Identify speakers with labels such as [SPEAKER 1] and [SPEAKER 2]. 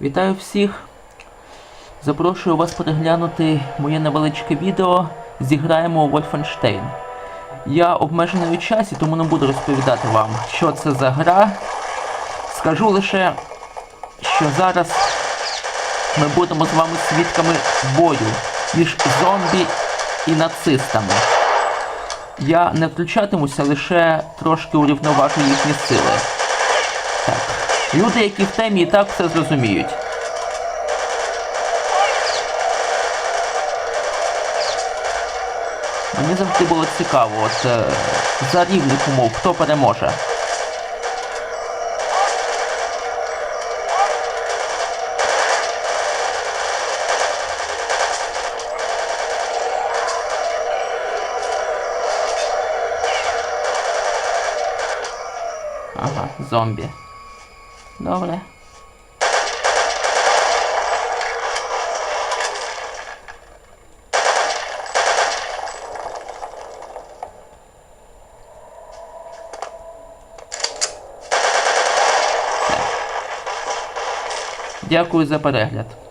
[SPEAKER 1] Вітаю всіх! Запрошую вас переглянути моє невеличке відео Зіграємо у Wolfenstein. Я обмежений у часі, тому не буду розповідати вам, що це за гра. Скажу лише, що зараз ми будемо з вами свідками бою між зомбі і нацистами. Я не включатимуся, лише трошки урівноважу їхні сили. Так. Люди, які в темі, і так все зрозуміють. Мені завжди було цікаво, от е, за рівних умов, хто переможе. Ага, зомбі. Добре. Дякую за перегляд.